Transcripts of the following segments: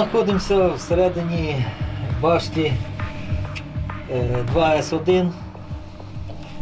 Знаходимося всередині башті е, 2С1.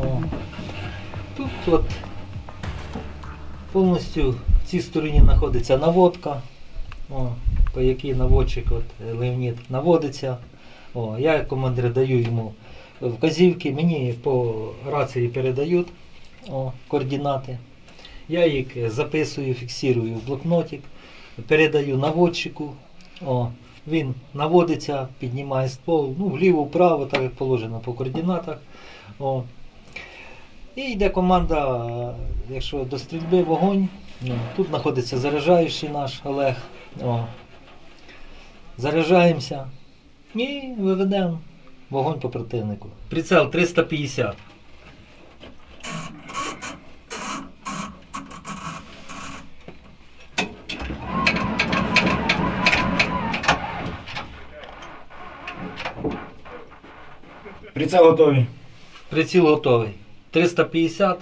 О. Тут от повністю в цій стороні знаходиться наводка, о, по якій наводчик от, е, Леонід наводиться. О, я командир даю йому вказівки, мені по рації передають о, координати. Я їх записую, фіксую в блокнотик, передаю наводчику. О, він наводиться, піднімає ствол, ну, вліво, вправо, так як положено по координатах. О. І йде команда, якщо до стрільби вогонь. Ну, тут знаходиться заряджаючий наш Олег. О. Заряджаємося і виведемо вогонь по противнику. Прицел 350. Прицел готовий. Приціл готовий. 350.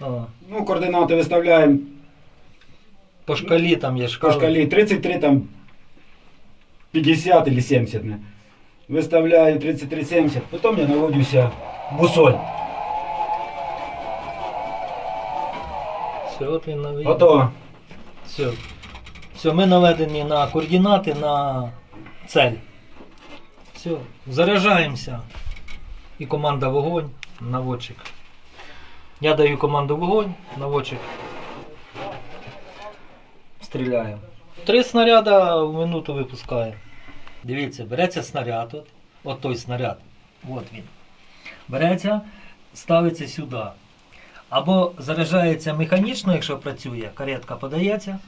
О. Ну, координати виставляємо По шкалі там є по шкала. шкалі 33, там 50 или 70. Не? Виставляю 33-70, потім я наводюся бусоль. Все, от він навів. Готово. Все. Все, ми наведені на координати на цель. Все, заряджаємося. І команда вогонь, наводчик. Я даю команду вогонь, наводчик. Стріляємо. Три снаряда в минуту випускає. Дивіться, береться снаряд, от, от той снаряд. От він. Береться, ставиться сюди. Або заряджається механічно, якщо працює, каретка подається.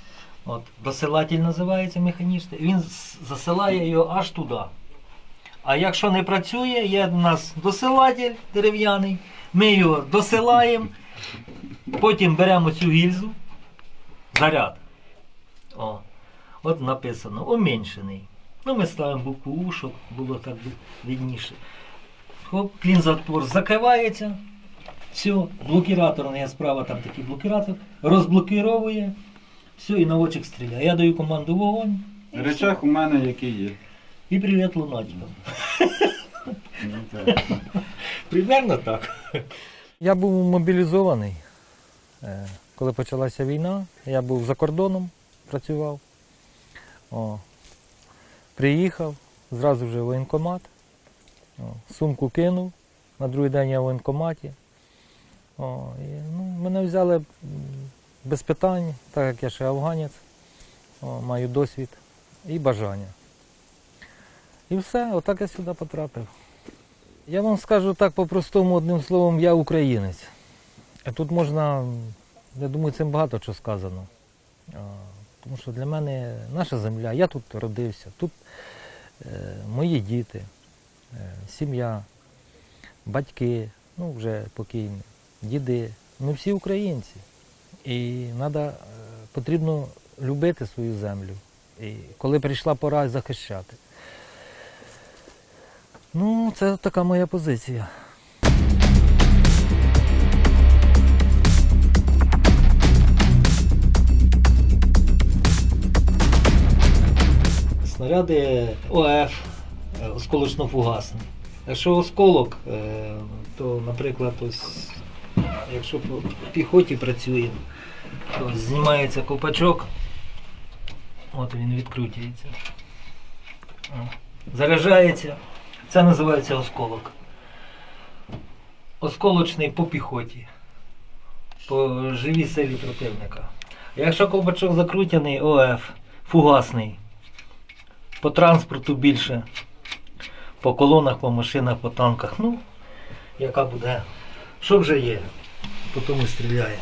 От, досилатель називається механічний. Він засилає його аж туди. А якщо не працює, є у нас досилатель дерев'яний, ми його досилаємо, потім беремо цю гільзу, заряд. О, от написано уменьшений. Ну, ми ставимо букву У, щоб було так видніше. Хоп, клін-затвор закривається. Все, блокіратор, є справа там такий блокіратор, розблокіровує, все, і наводчик стріляє. Я даю команду вогонь. Речах у мене який є. І привіт лунатикам. Примерно так. Я був мобілізований. Е, Коли почалася війна, я був за кордоном, працював. О, приїхав, зразу вже в воєнкомат. О, сумку кинув, на другий день я в воєнкоматі. О, і, ну, мене взяли без питань, так як я ще афганець, о, маю досвід і бажання. І все, отак я сюди потрапив. Я вам скажу так по-простому, одним словом, я українець. А тут можна, я думаю, цим багато чого сказано. Тому що для мене наша земля, я тут родився, тут е, мої діти, е, сім'я, батьки, ну вже покійні, діди. Ми всі українці. І надо, е, потрібно любити свою землю. І коли прийшла пора захищати. Ну, це така моя позиція. Снаряди ОФ е, осколочно-фугасні. Якщо осколок, е, то, наприклад, ось, якщо по піхоті працює, то знімається ковпачок, от він відкручується. Заряджається. Це називається осколок. Осколочний по піхоті, по живій силі противника. Якщо ковбачок закрутяний, ОФ, фугасний, по транспорту більше, по колонах, по машинах, по танках. Ну, яка буде. Що вже є, по тому стріляє.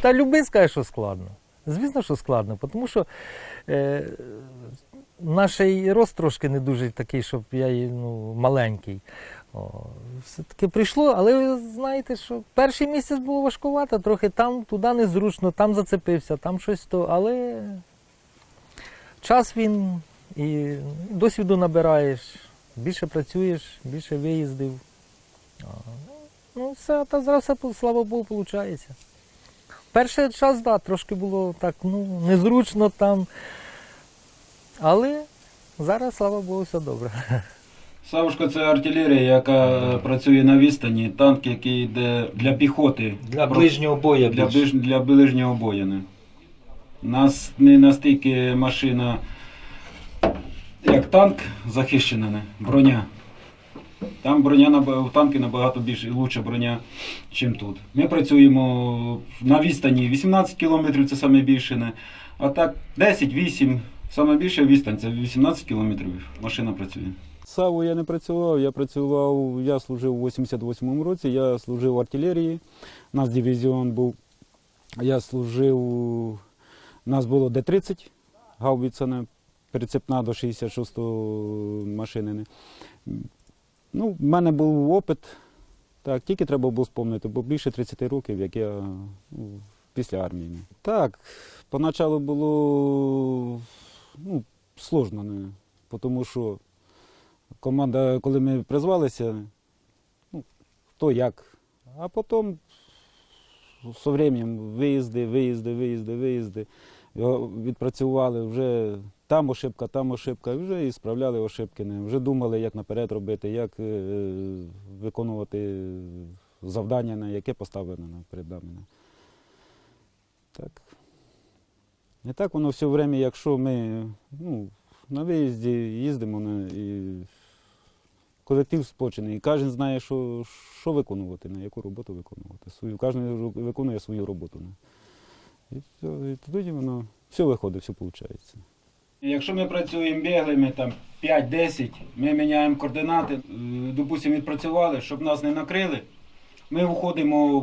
Та люби скаже, що складно. Звісно, що складно, тому що е, наш рост трошки не дуже такий, щоб я ну, маленький. Все-таки прийшло, але ви знаєте, що перший місяць було важкувато, трохи там, туди незручно, там зацепився, там щось то, але час він і досвіду набираєш, більше працюєш, більше виїздив. Ну, все, та зараз слава Богу, виходить. Перший час, так, да, трошки було так, ну, незручно там. Але зараз, слава Богу, все добре. Савушка це артилерія, яка е, працює на відстані, танк, який йде для піхоти. Для ближнього бою Для, ближ... для ближнього бою. не. Нас не настільки машина, як танк захищена, не. броня. Там броня в танки набагато більше і лучша броня, ніж тут. Ми працюємо на відстані 18 км, це саме більше. Не. А так 10-8, саме більша відстань це 18 км машина працює. Саву я не працював, я працював, я служив у 88-му році, я служив в артилерії. Нас дивізіон був. Я служив, нас було Д-30, гаубиця перецепна до 66-го машини. Ну, в мене був опит, так, тільки треба було спомнити, бо більше 30 років, як я ну, після армії. Так, поначалу було ну, сложно, тому що команда, коли ми призвалися, ну, хто як. А потім з часом виїзди, виїзди, виїзди, виїзди. Відпрацювали вже там ошибка, там ошибка, вже і справляли ошибки. Вже думали, як наперед робити, як е, виконувати завдання, яке поставлено перед нами. Так. І так воно все время, якщо ми ну, на виїзді їздимо на, і колектив сплочений, і кожен знає, що, що виконувати, на яку роботу виконувати. Свою, кожен виконує свою роботу. не. І, все, і тоді воно все виходить, все виходить. Якщо ми працюємо біглими там 5-10, ми міняємо координати, е, допустимо, відпрацювали, щоб нас не накрили, ми виходимо,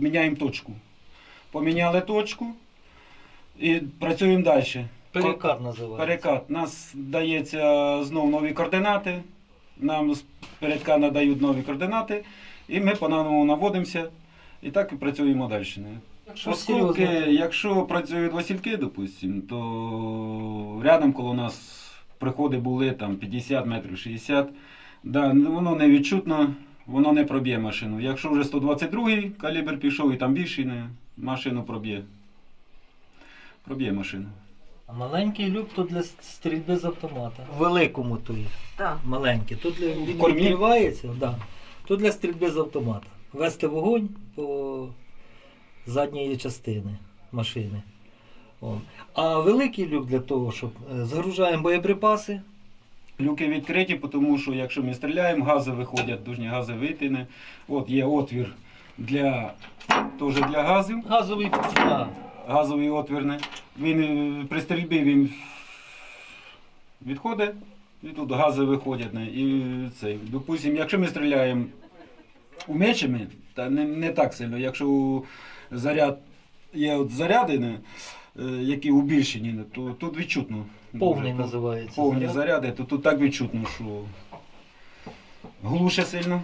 міняємо точку. Поміняли точку і працюємо далі. Перекат називається. Перекат. Нас дається знов нові координати. Нам з передка надають нові координати, і ми по-новому наводимося і так і працюємо далі. Якщо Оскільки, якщо працюють Васильки, допустим, то рядом коло нас приходи були там 50 метрів 60. Да, воно не відчутно, воно не проб'є машину. Якщо вже 122 калібр пішов і там більший, не, машину проб'є. Проб'є машину. А маленький люк то для стрільби з автомата. В великому то є. Так. Маленький. Тут для- відкривається, да. тут для стрільби з автомата. Вести вогонь по задньої частини машини. О. А великий люк для того, щоб е, загружаємо боєприпаси. Люки відкриті, тому що якщо ми стріляємо, гази виходять, дуже гази витине. От є отвір для, теж для газів. Газовий а, газовий отвір. Він е, при стрільбі він відходить, і тут гази виходять. І цей. Допустим, якщо ми стріляємо умечами, та не, не так сильно, якщо заряд є от заряди, не, е, які убільшені, не, то тут відчутно. Дуже. називається. Повні заряд. заряди, то тут так відчутно, що глуше сильно.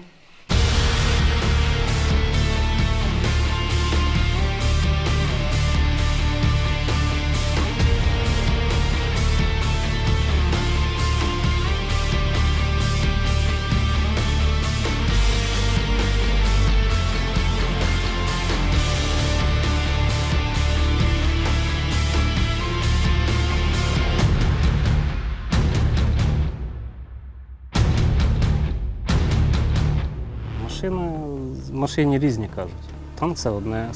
Машини, машині різні кажуть. Танк це одне,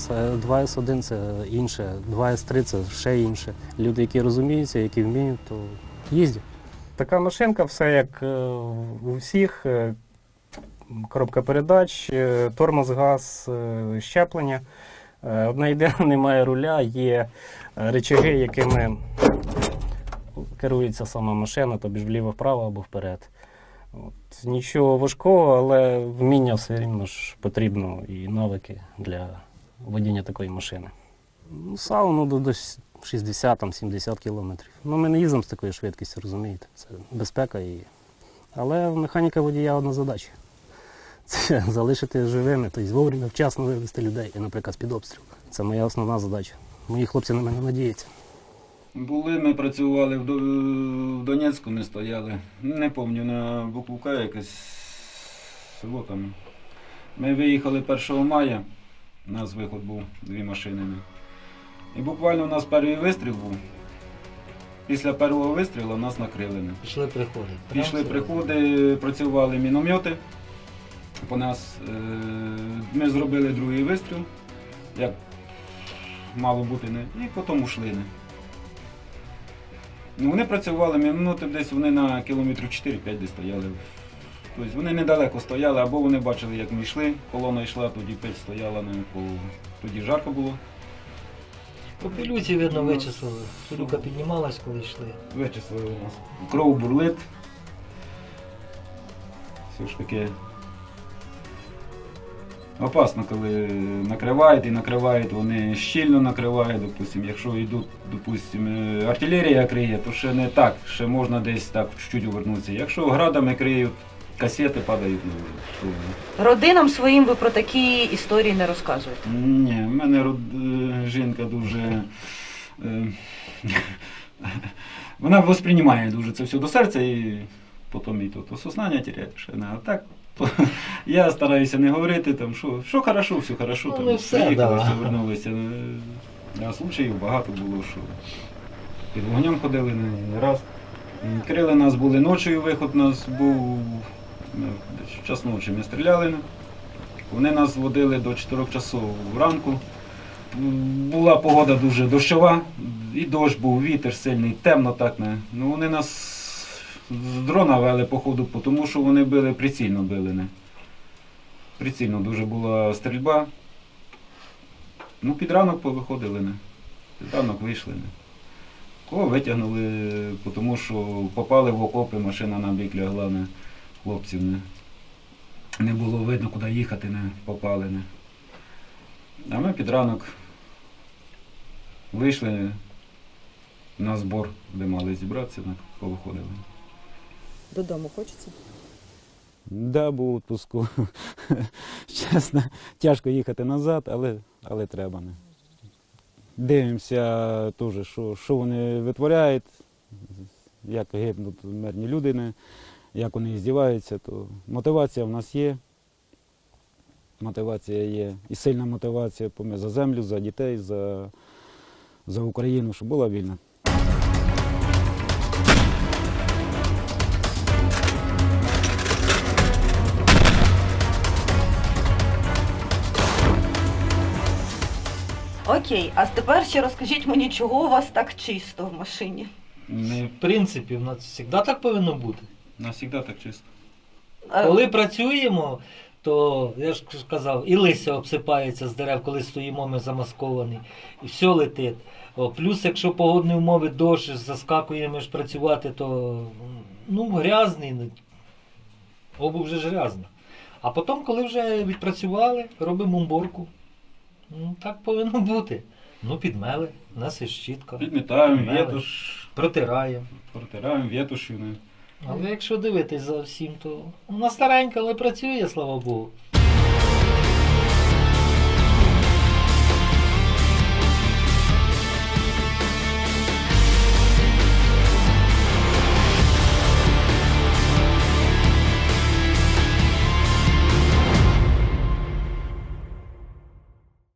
2С1 це інше, 2С3 це ще інше. Люди, які розуміються, які вміють, то їздять. Така машинка, все як е, у всіх. е, Коробка передач, е, тормоз, газ, щеплення. Е, Одне немає руля, є речаги, якими керується сама машина, тобі вліво-вправо або вперед. От. Нічого важкого, але вміння все рівно ж потрібно і навики для водіння такої машини. Ну, сауну до десь 60-70 кілометрів. Ну, ми не їздимо з такою швидкістю, розумієте. Це безпека. І... Але механіка водія одна задача. Це залишити живими, тобто вовремя вчасно вивезти людей, наприклад, з-під обстріл. Це моя основна задача. Мої хлопці на мене надіються. Були, ми працювали в, Донецьку, ми стояли. Не пам'ятаю, на Буковка якесь село там. Ми виїхали 1 мая, у нас виход був дві машини. І буквально у нас перший вистріл був. Після першого вистрілу нас накрили. Пішли приходи. Пішли приходи, працювали міномети. По нас е, ми зробили другий вистріл, як мало бути, не, і потім ушли. Ну, вони працювали міномети десь вони на кілометрів 4-5 десь стояли. Тобто вони недалеко стояли, або вони бачили, як ми йшли, колона йшла, тоді печ стояла, тоді жарко було. По пілюці, видно, вичислили. Пилюка піднімалась, коли йшли. Вичислили у нас. Кров бурлит. Все ж таки. Опасно, коли накривають і накривають, вони щільно накривають, допустим, якщо йдуть, допустим, е, артилерія криє, то ще не так, ще можна десь так чуть-чуть увернутися. Якщо градами криють, касети падають, ну, Родинам своїм ви про такі історії не розказуєте. ні, в мене род- е, жінка дуже. е, Вона восприймає дуже це все до серця і потім і то, то сознання теряє. ще не. А так, я стараюся не говорити, там, що, що хорошо, все хорошо, Ну, там, не все, приїхали, да. все вернулися. Е, А случаїв багато було, що під вогнем ходили не раз. Крили нас були ночі, виход у нас був ну, час ночі ми стріляли. Вони нас водили до 4 часов ранку. Була погода дуже дощова, і дощ був, вітер сильний, темно так. Не. Ну, вони нас з дрона вели по ходу, тому що вони били прицільно били. Не. Прицільно дуже була стрільба. Ну, під ранок повиходили. Не. Під ранок вийшли. Не. Кого витягнули, тому що попали в окопи, машина на бік лягла не. хлопців. Не. Не було видно, куди їхати, не попали. Не. А ми під ранок вийшли на збор, де мали зібратися, повиходили. Додому хочеться? Да, був у відпуску. Чесно, тяжко їхати назад, але, але треба. Не. Дивимося теж, що, що вони витворяють, як гибнуть мирні люди, не, як вони здіваються, то мотивація в нас є. Мотивація є. І сильна мотивація за землю, за дітей, за, за Україну, щоб була вільна. Окей, а тепер ще розкажіть мені, чого у вас так чисто в машині? Не, В принципі, в нас завжди так повинно бути. нас завжди так чисто. Е, Коли працюємо, то я ж казав, і листя обсипається з дерев, коли стоїмо ми замасковані, і все летить. О, плюс, якщо погодні умови дощ, заскакуємо ж працювати, то ну, грязний, ну, обув вже ж грязна. А потім, коли вже відпрацювали, робимо уборку. Ну, так повинно бути. Ну, підмели, у нас є щітка, Підмітаємо, вітуш, протираємо. протираємо вітушю. Але якщо дивитись за всім, то вона старенька, але працює, слава Богу.